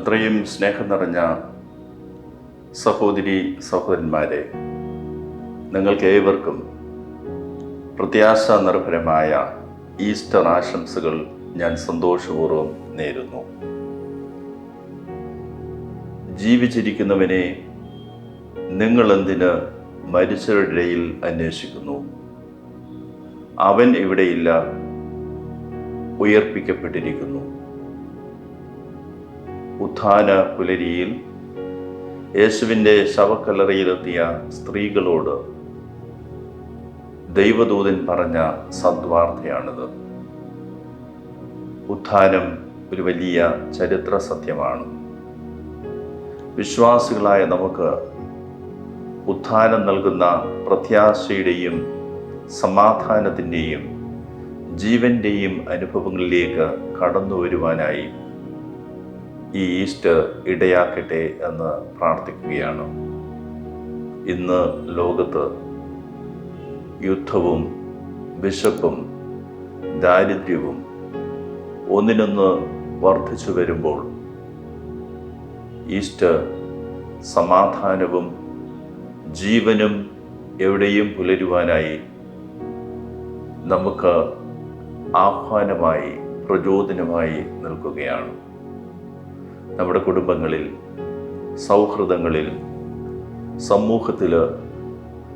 അത്രയും സ്നേഹം നിറഞ്ഞ സഹോദരി സഹോദരന്മാരെ നിങ്ങൾക്ക് ഏവർക്കും പ്രത്യാശ നിർഭരമായ ഈസ്റ്റർ ആശംസകൾ ഞാൻ സന്തോഷപൂർവം നേരുന്നു. ജീവിച്ചിരിക്കുന്നവനെ നിങ്ങൾ എന്തിന് മരിച്ചവരുടെ ഇടയിൽ അന്വേഷിക്കുന്നു? അവൻ ഇവിടെയില്ല ഉയർപ്പിക്കപ്പെട്ടിരിക്കുന്നു. ഉത്ഥാന പുലരിയിൽ യേശുവിന്റെ ശവക്കല്ലറയിലെത്തിയ സ്ത്രീകളോട് ദൈവദൂതൻ പറഞ്ഞ സദ്വാർത്തയാണിത്. ഉത്ഥാനം ഒരു വലിയ ചരിത്ര സത്യമാണ്. വിശ്വാസികളായ നമുക്ക് ഉത്ഥാനം നൽകുന്ന പ്രത്യാശയുടെയും സമാധാനത്തിന്റെയും ജീവന്റെയും അനുഭവങ്ങളിലേക്ക് കടന്നു വരുവാനായി ഈ ഈസ്റ്റർ ഇടയാക്കട്ടെ എന്ന് പ്രാർത്ഥിക്കുകയാണ്. ഇന്ന് ലോകത്ത് യുദ്ധവും വിശപ്പും ദാരിദ്ര്യവും ഒന്നിനൊന്ന് വർദ്ധിച്ചു വരുമ്പോൾ ഈസ്റ്റ് സമാധാനവും ജീവനും എവിടെയും പുലരുവാനായി നമുക്ക് ആഹ്വാനമായി പ്രചോദനമായി നിൽക്കുകയാണ്. നമ്മുടെ കുടുംബങ്ങളിൽ സൗഹൃദങ്ങളിൽ സമൂഹത്തിൽ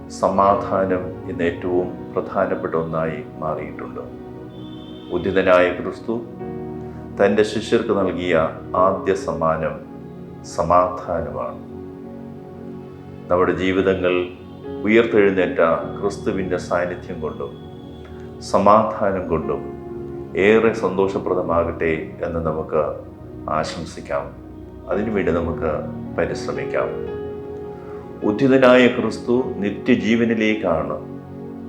സമാധാനം ഇന്ന് ഏറ്റവും പ്രധാനപ്പെട്ട ഒന്നായി മാറിയിട്ടുണ്ട്. ഉദിതനായ ക്രിസ്തു തന്റെ ശിഷ്യർക്ക് നൽകിയ ആദ്യ സമ്മാനം സമാധാനമാണ്. നമ്മുടെ ജീവിതങ്ങൾ ഉയർത്തെഴുന്നേറ്റ ക്രിസ്തുവിന്റെ സാന്നിധ്യം കൊണ്ടും സമാധാനം കൊണ്ടും ഏറെ സന്തോഷപ്രദമാകട്ടെ എന്ന് നമുക്ക് ആശംസിക്കാം. അതിനുവേണ്ടി നമുക്ക് പരിശ്രമിക്കാം. ഉദ്ധിതനായ ക്രിസ്തു നിത്യജീവനിലേക്കാണ്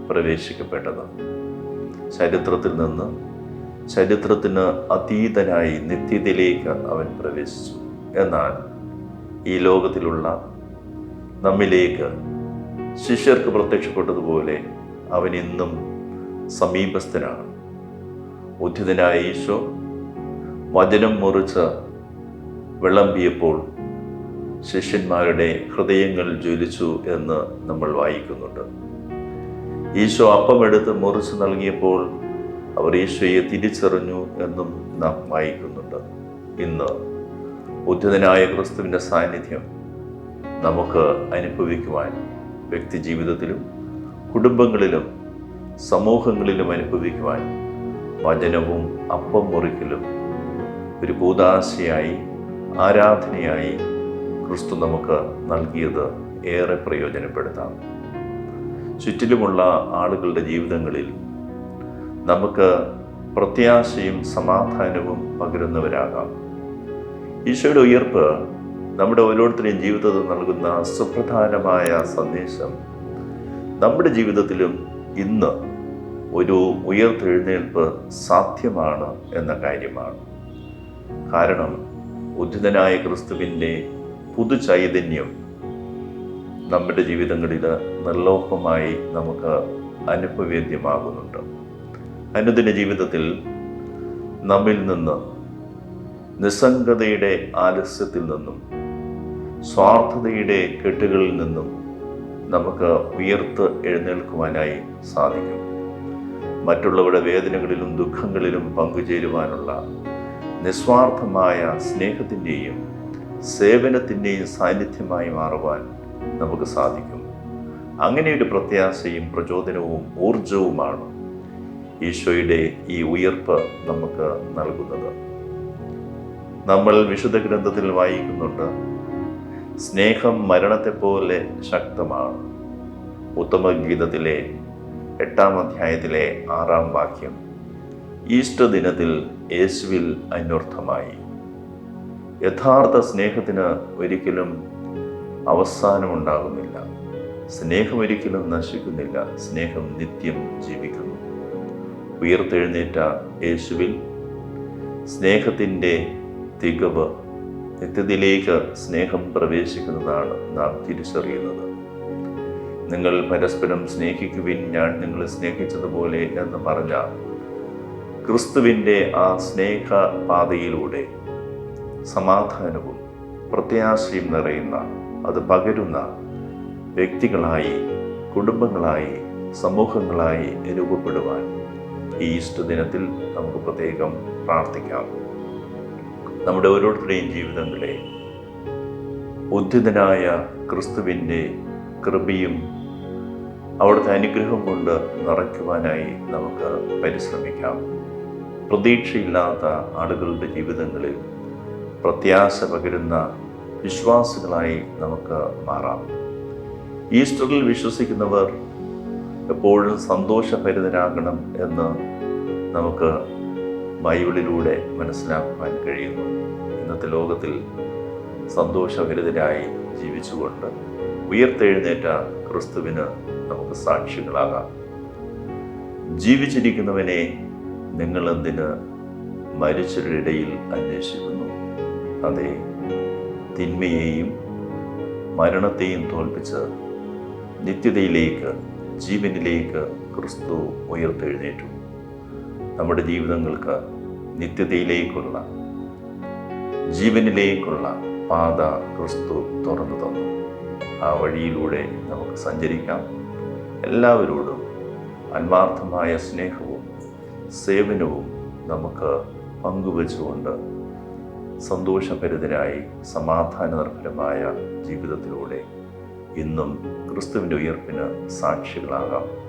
പ്രവേശിക്കപ്പെട്ടത്. ചരിത്രത്തിൽ നിന്ന് ചരിത്രത്തിന് അതീതനായി നിത്യതയിലേക്ക് അവൻ പ്രവേശിച്ചു. എന്നാൽ ഈ ലോകത്തിലുള്ള നമ്മിലേക്ക് ശിഷ്യർക്ക് പ്രത്യക്ഷപ്പെട്ടതുപോലെ അവൻ ഇന്നും സമീപസ്ഥനാണ്. ഉദ്ധിതനായ ഈശോ വചനം മുറിച്ച് വിളമ്പിയപ്പോൾ ശിഷ്യന്മാരുടെ ഹൃദയങ്ങൾ ജ്വലിച്ചു എന്ന് നമ്മൾ വായിക്കുന്നുണ്ട്. ഈശോ അപ്പമെടുത്ത് മുറിച്ച് നൽകിയപ്പോൾ അവർ ഈശോയെ തിരിച്ചറിഞ്ഞു എന്നും നാം വായിക്കുന്നുണ്ട്. ഇന്ന് ഉദ്ധിതനായ ക്രിസ്തുവിന്റെ സാന്നിധ്യം നമുക്ക് അനുഭവിക്കുവാൻ വ്യക്തി ജീവിതത്തിലും കുടുംബങ്ങളിലും സമൂഹങ്ങളിലും അനുഭവിക്കുവാൻ വചനവും അപ്പം മുറിക്കലും ഒരു കൂതാശയായി ആരാധനയായി ക്രിസ്തു നമുക്ക് നൽകിയത് ഏറെ പ്രയോജനപ്പെടുത്താം. ചുറ്റിലുമുള്ള ആളുകളുടെ ജീവിതങ്ങളിൽ നമുക്ക് പ്രത്യാശയും സമാധാനവും പകരുന്നവരാകാം. ഈശോയുടെ ഉയർപ്പ് നമ്മുടെ ഓരോരുത്തരുടെയും ജീവിതത്തിൽ നൽകുന്ന സുപ്രധാനമായ സന്ദേശം. നമ്മുടെ ജീവിതത്തിലും ഇന്ന് ഒരു ഉയർത്തെഴുന്നേൽപ്പ് സാധ്യമാണ് എന്ന കാര്യമാണ്. കാരണം ഉദ്ധിതനായ ക്രിസ്തുവിന്റെ പുതു ചൈതന്യം നമ്മുടെ ജീവിതങ്ങളിൽ നിർലോഭമായി നമുക്ക് അനുഭവേദ്യമാകുന്നുണ്ട് അനുദിന ജീവിതത്തിൽ നമ്മിൽ നിന്ന് നിസ്സംഗതയുടെ ആലസ്യത്തിൽ നിന്നും സ്വാർത്ഥതയുടെ കെട്ടുകളിൽ നിന്നും നമുക്ക് ഉയർത്ത് എഴുന്നേൽക്കുവാനായി സാധിക്കും. മറ്റുള്ളവരുടെ വേദനകളിലും ദുഃഖങ്ങളിലും പങ്കുചേരുവാനുള്ള നിസ്വാർത്ഥമായ സ്നേഹത്തിന്റെയും സേവനത്തിന്റെയും സാന്നിധ്യമായി മാറുവാൻ നമുക്ക് സാധിക്കും. അങ്ങനെയൊരു പ്രത്യാശയും പ്രചോദനവും ഊർജവുമാണ് ഈശോയുടെ ഈ ഉയർപ്പ് നമുക്ക് നൽകുന്നത്. നമ്മൾ വിശുദ്ധ ഗ്രന്ഥത്തിൽ വായിക്കുന്നുണ്ട് സ്നേഹം മരണത്തെപ്പോലെ ശക്തമാണ്. ഉത്തമഗീതത്തിലെ എട്ടാം അധ്യായത്തിലെ ആറാം വാക്യം ഈസ്റ്റർ ദിനത്തിൽ യേശുവിൽ അന്വർത്ഥമായി യഥാർത്ഥ സ്നേഹത്തിന് ഒരിക്കലും അവസാനമുണ്ടാകുന്നില്ല സ്നേഹം ഒരിക്കലും നശിക്കുന്നില്ല. സ്നേഹം നിത്യം ജീവിക്കുന്നു. ഉയർത്തെഴുന്നേറ്റ യേശുവിൽ സ്നേഹത്തിന്റെ തികവ് നിത്യത്തിലേക്ക് സ്നേഹം പ്രവേശിക്കുന്നതാണ് നാം തിരിച്ചറിയുന്നത്. നിങ്ങൾ പരസ്പരം സ്നേഹിക്കുവിൻ ഞാൻ നിങ്ങളെ സ്നേഹിച്ചതുപോലെ എന്ന് പറഞ്ഞ ക്രിസ്തുവിന്റെ ആ സ്നേഹ പാതയിലൂടെ സമാധാനവും പ്രത്യാശയും നിറയുന്ന അത് പകരുന്ന വ്യക്തികളായി കുടുംബങ്ങളായി സമൂഹങ്ങളായി രൂപപ്പെടുവാൻ ഈ ഈസ്റ്റർ ദിനത്തിൽ നമുക്ക് പ്രത്യേകം പ്രാർത്ഥിക്കാം. നമ്മുടെ ഓരോരുത്തരുടെയും ജീവിതങ്ങളെ ഉദ്ധിതനായ ക്രിസ്തുവിന്റെ കൃപയും അവിടുത്തെ അനുഗ്രഹം കൊണ്ട് നിറയ്ക്കുവാനായി നമുക്ക് പരിശ്രമിക്കാം. പ്രതീക്ഷയില്ലാത്ത ആളുകളുടെ ജീവിതങ്ങളിൽ പ്രത്യാശ പകരുന്ന വിശ്വാസികളായി നമുക്ക് മാറാം. ഈസ്റ്ററിൽ വിശ്വസിക്കുന്നവർ എപ്പോഴും സന്തോഷഭരിതരാകണം എന്ന് നമുക്ക് ബൈബിളിലൂടെ മനസ്സിലാക്കുവാൻ കഴിയുന്നു. ഇന്നത്തെ ലോകത്തിൽ സന്തോഷഭരിതരായി ജീവിച്ചുകൊണ്ട് ഉയർത്തെഴുന്നേറ്റ ക്രിസ്തുവിന് നമുക്ക് സാക്ഷികളാകാം. ജീവിച്ചിരിക്കുന്നവനെ നിങ്ങൾ എന്തിന് മരിച്ചവരുടെ ഇടയിൽ അന്വേഷിക്കുന്നു? അതെ തിന്മയെയും മരണത്തെയും തോൽപ്പിച്ച് നിത്യതയിലേക്ക് ജീവനിലേക്ക് ക്രിസ്തു ഉയർത്തെഴുന്നേറ്റു. നമ്മുടെ ജീവിതങ്ങൾക്ക് നിത്യതയിലേക്കുള്ള ജീവനിലേക്കുള്ള പാത ക്രിസ്തു തുറന്നു തന്നു. ആ വഴിയിലൂടെ നമുക്ക് സഞ്ചരിക്കാം. എല്ലാവരോടും ആത്മാർത്ഥമായ സ്നേഹവും സേവനവും നമുക്ക് പങ്കുവച്ചുകൊണ്ട് സന്തോഷഭരിതരായി സമാധാന നിർഭരമായ ജീവിതത്തിലൂടെ ഇന്നും ക്രിസ്തുവിന്റെ ഉയർപ്പിന് സാക്ഷികളാകാം.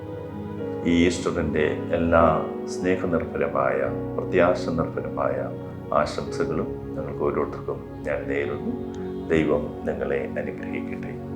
ഈ ഈസ്റ്ററിന്റെ എല്ലാ സ്നേഹനിർഭരമായ പ്രത്യാശ നിർഭരമായ ആശംസകളും നിങ്ങൾക്ക് ഓരോരുത്തർക്കും ഞാൻ നേരുന്നു. ദൈവം നിങ്ങളെ അനുഗ്രഹിക്കട്ടെ.